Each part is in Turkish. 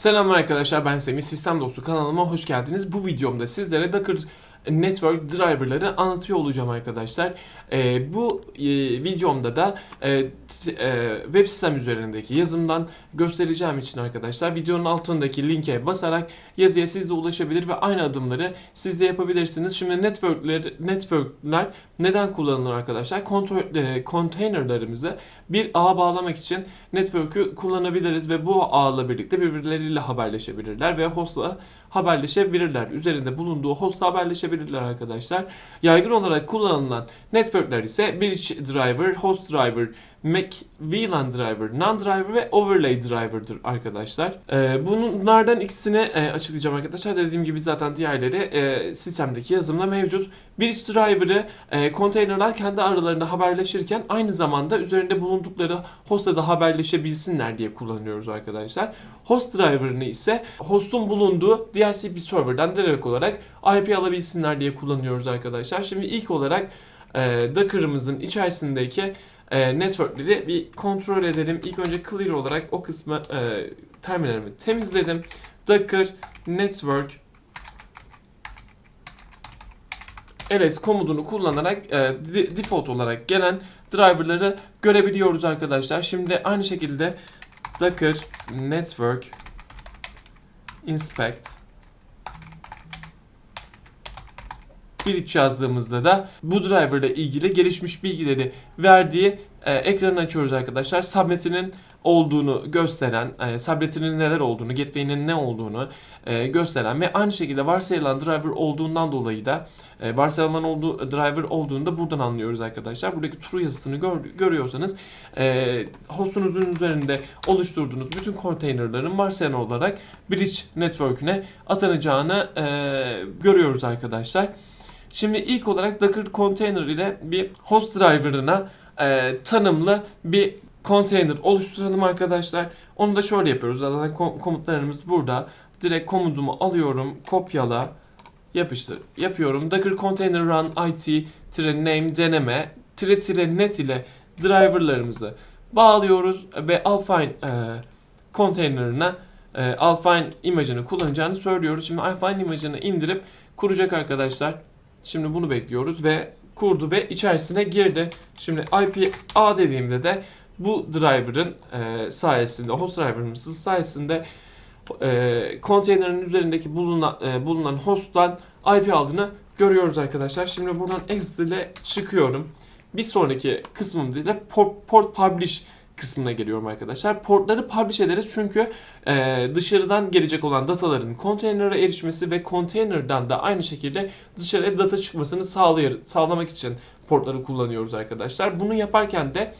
Selam arkadaşlar ben Semih Sistem Dostu kanalıma hoş geldiniz. Bu videomda sizlere Docker Network driverları anlatıyor olacağım arkadaşlar. Ee, bu e, videomda da e, e, web sistem üzerindeki yazımdan göstereceğim için arkadaşlar videonun altındaki linke basarak yazıya siz de ulaşabilir ve aynı adımları siz de yapabilirsiniz. Şimdi networkler, networkler neden kullanılır arkadaşlar? Kontrol, e, containerlarımızı bir ağa bağlamak için network'ü kullanabiliriz ve bu ağla birlikte birbirleriyle haberleşebilirler ve hostla haberleşebilirler. Üzerinde bulunduğu hostla haberleşebilirler arkadaşlar. Yaygın olarak kullanılan networkler ise bridge driver, host driver, Mac VLAN driver, non-driver ve overlay driver'dır arkadaşlar. Ee, bunlardan ikisini e, açıklayacağım arkadaşlar. Dediğim gibi zaten diğerleri e, sistemdeki yazımda mevcut. Bridge driver'ı e, konteynerler kendi aralarında haberleşirken aynı zamanda üzerinde bulundukları hostla da haberleşebilsinler diye kullanıyoruz arkadaşlar. Host driver'ını ise host'un bulunduğu DHCP server'dan direkt olarak IP alabilsinler diye kullanıyoruz arkadaşlar. Şimdi ilk olarak e, Docker'ımızın içerisindeki e, networkleri bir kontrol edelim. İlk önce clear olarak o kısmı e, terminalimi temizledim. Docker network ls komutunu kullanarak e, default olarak gelen driverları görebiliyoruz arkadaşlar. Şimdi aynı şekilde docker network inspect bridge yazdığımızda da bu driver ile ilgili gelişmiş bilgileri verdiği e, ekranı açıyoruz arkadaşlar. Subnet'inin olduğunu gösteren, e, subnet'inin neler olduğunu, gateway'nin ne olduğunu e, gösteren ve aynı şekilde varsayılan driver olduğundan dolayı da e, varsayılan olduğu driver olduğunu da buradan anlıyoruz arkadaşlar. Buradaki true yazısını gör- görüyorsanız e, hostunuzun üzerinde oluşturduğunuz bütün konteynerların varsayılan olarak bridge network'üne atanacağını e, görüyoruz arkadaşlar. Şimdi ilk olarak Docker Container ile bir host driver'ına e, tanımlı bir container oluşturalım arkadaşlar. Onu da şöyle yapıyoruz. Zaten kom- komutlarımız burada. Direkt komutumu alıyorum, kopyala, yapıştır. Yapıyorum. Docker Container Run IT name deneme tire tire net ile driverlarımızı bağlıyoruz ve Alpine e, container'ına e, Alpine imajını kullanacağını söylüyoruz. Şimdi Alpine imajını indirip kuracak arkadaşlar. Şimdi bunu bekliyoruz ve kurdu ve içerisine girdi. Şimdi IP A dediğimde de bu driver'ın e, sayesinde, host driver'ımızın sayesinde e, konteynerin üzerindeki bulunan, e, bulunan host'tan IP aldığını görüyoruz arkadaşlar. Şimdi buradan exit ile çıkıyorum. Bir sonraki kısmımda da port, port publish kısmına geliyorum arkadaşlar. Portları publish ederiz çünkü e, dışarıdan gelecek olan dataların konteyner'a erişmesi ve konteynerdan da aynı şekilde dışarıya data çıkmasını sağlayır, sağlamak için portları kullanıyoruz arkadaşlar. Bunu yaparken de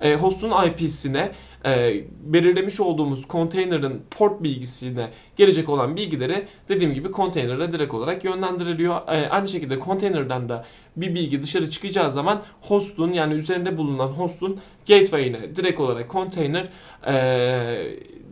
e, hostun IP'sine e, belirlemiş olduğumuz konteynerin port bilgisine gelecek olan bilgileri dediğim gibi konteynere direkt olarak yönlendiriliyor. E, aynı şekilde konteynerden de bir bilgi dışarı çıkacağı zaman hostun yani üzerinde bulunan hostun gateway'ine direkt olarak konteyner e,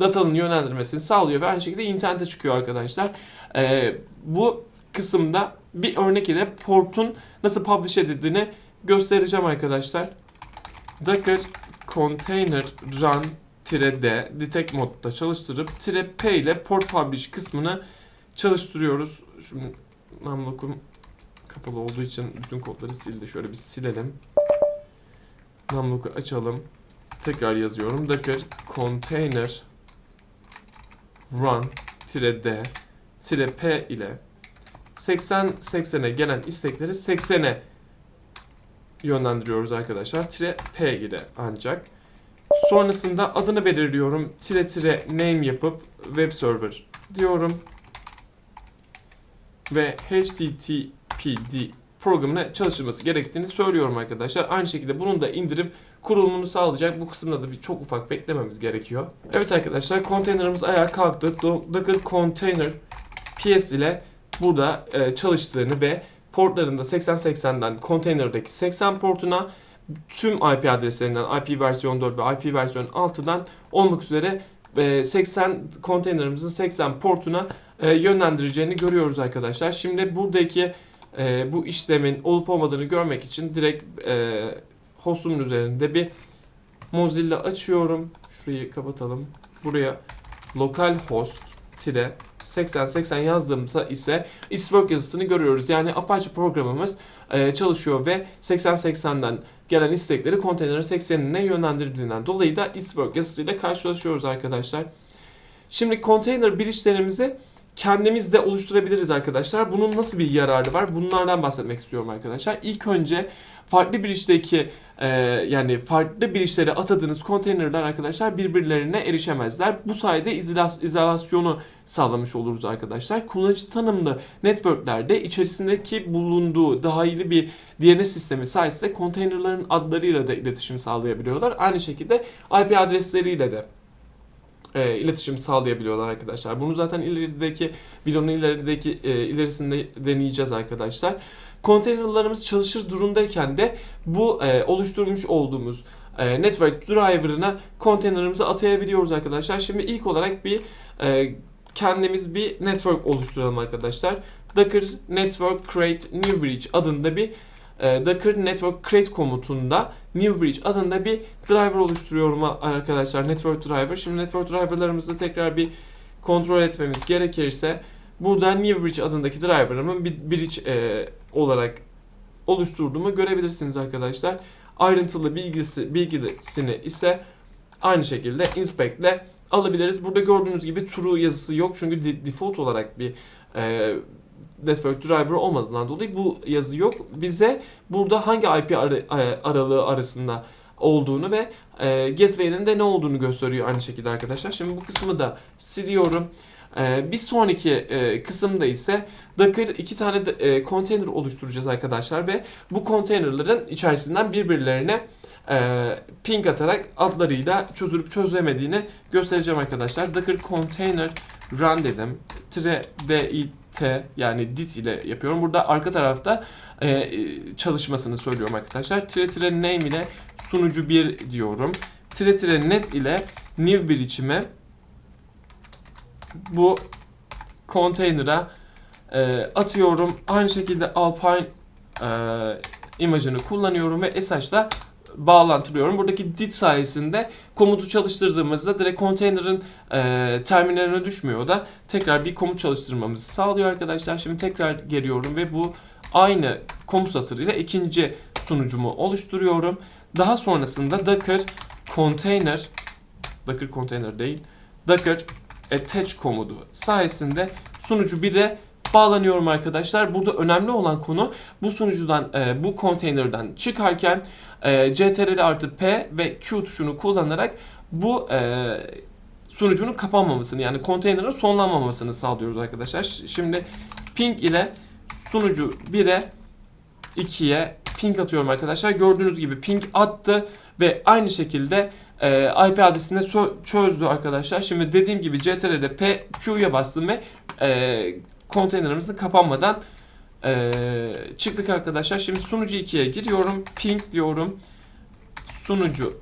datanın yönlendirmesini sağlıyor ve aynı şekilde internete çıkıyor arkadaşlar. E, bu kısımda bir örnek ile portun nasıl publish edildiğini göstereceğim arkadaşlar. Docker container run -d detect modda çalıştırıp tire p ile port publish kısmını çalıştırıyoruz. Şimdi namlukum kapalı olduğu için bütün kodları sildi. Şöyle bir silelim. Namluku açalım. Tekrar yazıyorum. Docker container run -d p ile 80 80'e gelen istekleri 80'e yönlendiriyoruz arkadaşlar. Tire P ile ancak. Sonrasında adını belirliyorum. Tire tire name yapıp web server diyorum. Ve HTTPD programına çalışılması gerektiğini söylüyorum arkadaşlar. Aynı şekilde bunu da indirip kurulumunu sağlayacak. Bu kısımda da bir çok ufak beklememiz gerekiyor. Evet arkadaşlar konteynerimiz ayağa kalktı. Do- Docker Container PS ile burada e, çalıştığını ve portlarında 8080'den konteynerdeki 80 portuna tüm IP adreslerinden IP versiyon 4 ve IP versiyon 6'dan olmak üzere e, 80 konteynerimizin 80 portuna e, yönlendireceğini görüyoruz arkadaşlar. Şimdi buradaki e, bu işlemin olup olmadığını görmek için direkt e, hostumun üzerinde bir Mozilla açıyorum. Şurayı kapatalım. Buraya localhost tire 8080 yazdığımızda ise iswork yazısını görüyoruz. Yani Apache programımız e, çalışıyor ve 8080'den gelen istekleri konteyner 80'ine yönlendirdiğinden dolayı da iswork yazısıyla karşılaşıyoruz arkadaşlar. Şimdi konteyner bridge'lerimizi kendimiz de oluşturabiliriz arkadaşlar. Bunun nasıl bir yararı var? Bunlardan bahsetmek istiyorum arkadaşlar. İlk önce farklı bridge'deki e, yani farklı bridge'lere atadığınız konteynerler arkadaşlar birbirlerine erişemezler. Bu sayede izola- izolasyonu sağlamış oluruz arkadaşlar. Kullanıcı tanımlı networklerde içerisindeki bulunduğu dahili bir DNS sistemi sayesinde konteynerların adlarıyla da iletişim sağlayabiliyorlar. Aynı şekilde IP adresleriyle de e, iletişim sağlayabiliyorlar arkadaşlar. Bunu zaten ilerideki videonun ilerideki e, ilerisinde deneyeceğiz arkadaşlar. Konteynerlarımız çalışır durumdayken de bu e, oluşturmuş olduğumuz e, network driver'ına konteynerimizi atayabiliyoruz arkadaşlar. Şimdi ilk olarak bir e, kendimiz bir network oluşturalım arkadaşlar. Docker Network Create New Bridge adında bir Docker Network Create komutunda New Bridge adında bir driver oluşturuyorum arkadaşlar. Network driver. Şimdi network driverlarımızı tekrar bir kontrol etmemiz gerekirse burada New Bridge adındaki driver'ımın bir bridge e, olarak oluşturduğumu görebilirsiniz arkadaşlar. Ayrıntılı bilgisi bilgisini ise aynı şekilde inspect ile alabiliriz. Burada gördüğünüz gibi true yazısı yok çünkü de- default olarak bir e, network driver olmadığından dolayı bu yazı yok. Bize burada hangi IP ara- e, aralığı arasında olduğunu ve e, gateway'nin de ne olduğunu gösteriyor aynı şekilde arkadaşlar. Şimdi bu kısmı da siliyorum. E, bir sonraki e, kısımda ise Docker iki tane de, e, konteyner oluşturacağız arkadaşlar ve bu konteynerların içerisinden birbirlerine e, ping atarak adlarıyla çözülüp çözemediğini göstereceğim arkadaşlar. Docker container run dedim. Tire dit yani dit ile yapıyorum. Burada arka tarafta e, çalışmasını söylüyorum arkadaşlar. Tire tire name ile sunucu 1 diyorum. Tire tire net ile new bir içime bu container'a e, atıyorum. Aynı şekilde Alpine e, imajını kullanıyorum ve SH'la bağlantılıyorum. Buradaki dit sayesinde komutu çalıştırdığımızda direkt konteynerin e, terminaline düşmüyor o da tekrar bir komut çalıştırmamızı sağlıyor arkadaşlar. Şimdi tekrar geliyorum ve bu aynı komut satırıyla ikinci sunucumu oluşturuyorum. Daha sonrasında Docker container Docker container değil Docker attach komutu sayesinde sunucu 1'e bağlanıyorum arkadaşlar. Burada önemli olan konu bu sunucudan e, bu konteynerden çıkarken e, CTRL artı P ve Q tuşunu kullanarak bu e, sunucunun kapanmamasını yani konteynerin sonlanmamasını sağlıyoruz arkadaşlar. Şimdi ping ile sunucu 1'e 2'ye ping atıyorum arkadaşlar. Gördüğünüz gibi ping attı ve aynı şekilde e, IP adresini çözdü arkadaşlar. Şimdi dediğim gibi CTRL'de P, Q'ya bastım ve e, konteynerimizin kapanmadan e, çıktık arkadaşlar. Şimdi sunucu 2'ye giriyorum. Ping diyorum. Sunucu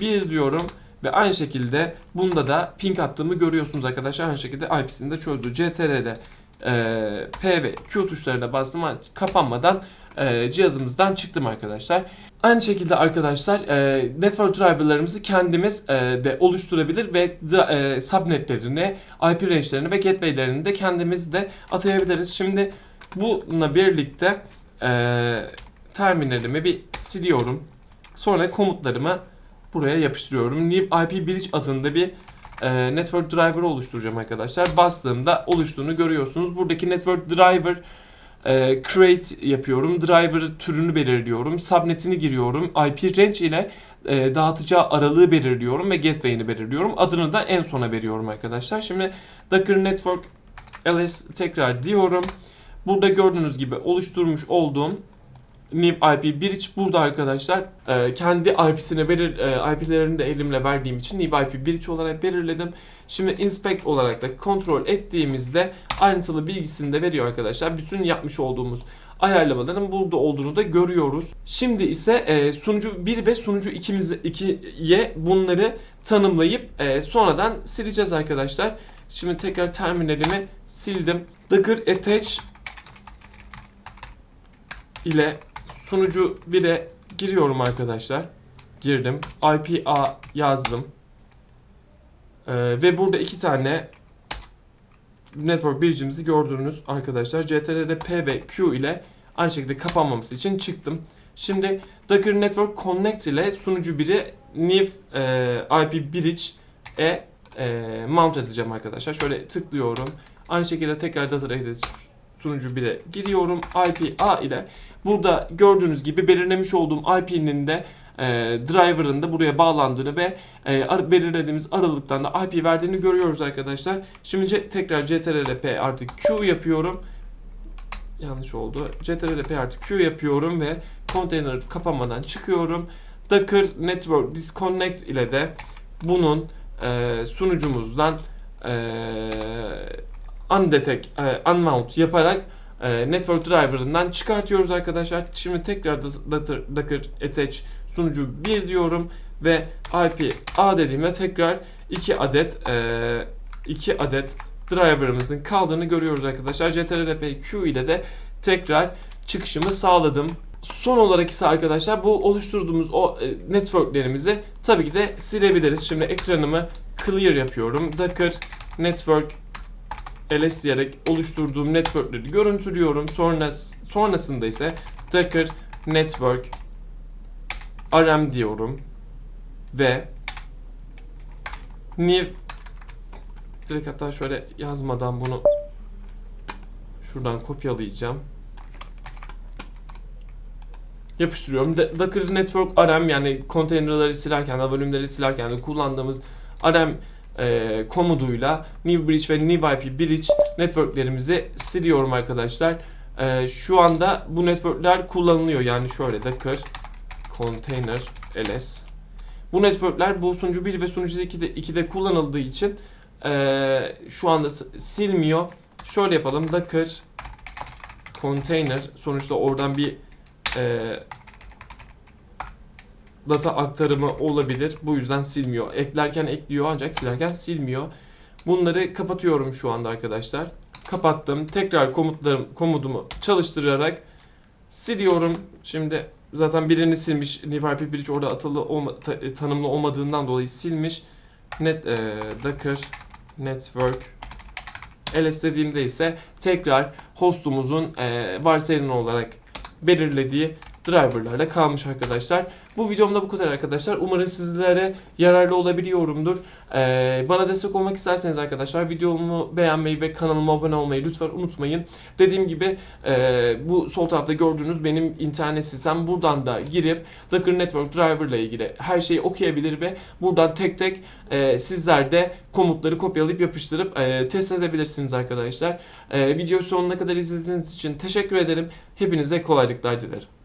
1 diyorum. Ve aynı şekilde bunda da ping attığımı görüyorsunuz arkadaşlar. Aynı şekilde IP'sini de çözdü. CTRL'e e, P ve Q tuşlarına bastım. Kapanmadan e, cihazımızdan çıktım arkadaşlar. Aynı şekilde arkadaşlar e, network driverlarımızı kendimiz e, de oluşturabilir ve e, subnetlerini, IP range'lerini ve gateway'lerini de kendimiz de atayabiliriz. Şimdi bununla birlikte e, terminalimi bir siliyorum. Sonra komutlarımı buraya yapıştırıyorum. New IP Bridge adında bir e, network driver oluşturacağım arkadaşlar. Bastığımda oluştuğunu görüyorsunuz. Buradaki network driver e, create yapıyorum. Driver türünü belirliyorum. Subnetini giriyorum. IP range ile e, dağıtacağı aralığı belirliyorum ve gateway'ini belirliyorum. Adını da en sona veriyorum arkadaşlar. Şimdi Docker Network ls tekrar diyorum. Burada gördüğünüz gibi oluşturmuş olduğum New IP bridge burada arkadaşlar. E, kendi IP'sine belir, e, IP'lerini de elimle verdiğim için New IP bridge olarak belirledim. Şimdi inspect olarak da kontrol ettiğimizde ayrıntılı bilgisini de veriyor arkadaşlar. Bütün yapmış olduğumuz ayarlamaların burada olduğunu da görüyoruz. Şimdi ise e, sunucu 1 ve sunucu 2'ye bunları tanımlayıp e, sonradan sileceğiz arkadaşlar. Şimdi tekrar terminalimi sildim. Docker attach ile sunucu 1'e giriyorum arkadaşlar. Girdim. IPA yazdım. Ee, ve burada iki tane network bridge'imizi gördüğünüz arkadaşlar CTRL P ve Q ile aynı şekilde kapanmaması için çıktım. Şimdi Docker Network Connect ile sunucu biri new e, IP bridge e, e, mount edeceğim arkadaşlar. Şöyle tıklıyorum. Aynı şekilde tekrar data rate sunucu 1'e giriyorum. IP A ile burada gördüğünüz gibi belirlemiş olduğum IP'nin de e, driver'ın da buraya bağlandığını ve e, ar- belirlediğimiz aralıktan da IP verdiğini görüyoruz arkadaşlar. Şimdi tekrar CTRL P artı Q yapıyorum. Yanlış oldu. CTRL P artı Q yapıyorum ve konteyner kapanmadan çıkıyorum. Docker Network Disconnect ile de bunun e, sunucumuzdan e, undetect, e, unmount yaparak e, network driver'ından çıkartıyoruz arkadaşlar. Şimdi tekrar Docker attach sunucu 1 diyorum ve IP A dediğimde tekrar 2 adet e, 2 adet driver'ımızın kaldığını görüyoruz arkadaşlar. CTRL-P Q ile de tekrar çıkışımı sağladım. Son olarak ise arkadaşlar bu oluşturduğumuz o e, networklerimizi tabii ki de silebiliriz. Şimdi ekranımı clear yapıyorum. Docker network ls diyerek oluşturduğum networkleri görüntülüyorum. Sonra, sonrasında ise Docker network rm diyorum ve new direkt hatta şöyle yazmadan bunu şuradan kopyalayacağım. Yapıştırıyorum. Docker Network RM yani konteynerleri silerken, volümleri silerken de kullandığımız RM e, komutuyla New Bridge ve New IP Bridge networklerimizi siliyorum arkadaşlar. E, şu anda bu networkler kullanılıyor. Yani şöyle Docker Container ls. Bu networkler bu sunucu 1 ve sunucu 2'de, 2'de kullanıldığı için e, şu anda silmiyor. Şöyle yapalım. Docker Container sonuçta oradan bir e, data aktarımı olabilir. Bu yüzden silmiyor. Eklerken ekliyor ancak silerken silmiyor. Bunları kapatıyorum şu anda arkadaşlar. Kapattım. Tekrar komutlarım komutumu çalıştırarak siliyorum. Şimdi zaten birini silmiş. New IP Bridge orada atılı olma, ta- e, tanımlı olmadığından dolayı silmiş. Net e, Docker Network ls dediğimde ise tekrar hostumuzun e, varsayılan olarak belirlediği driverlarla kalmış arkadaşlar. Bu videomda bu kadar arkadaşlar. Umarım sizlere yararlı olabiliyorumdur. Ee, bana destek olmak isterseniz arkadaşlar videomu beğenmeyi ve kanalıma abone olmayı lütfen unutmayın. Dediğim gibi e, bu sol tarafta gördüğünüz benim internet sistem. Buradan da girip Docker Network Driver ile ilgili her şeyi okuyabilir ve buradan tek tek e, sizler de komutları kopyalayıp yapıştırıp e, test edebilirsiniz arkadaşlar. E, video sonuna kadar izlediğiniz için teşekkür ederim. Hepinize kolaylıklar dilerim.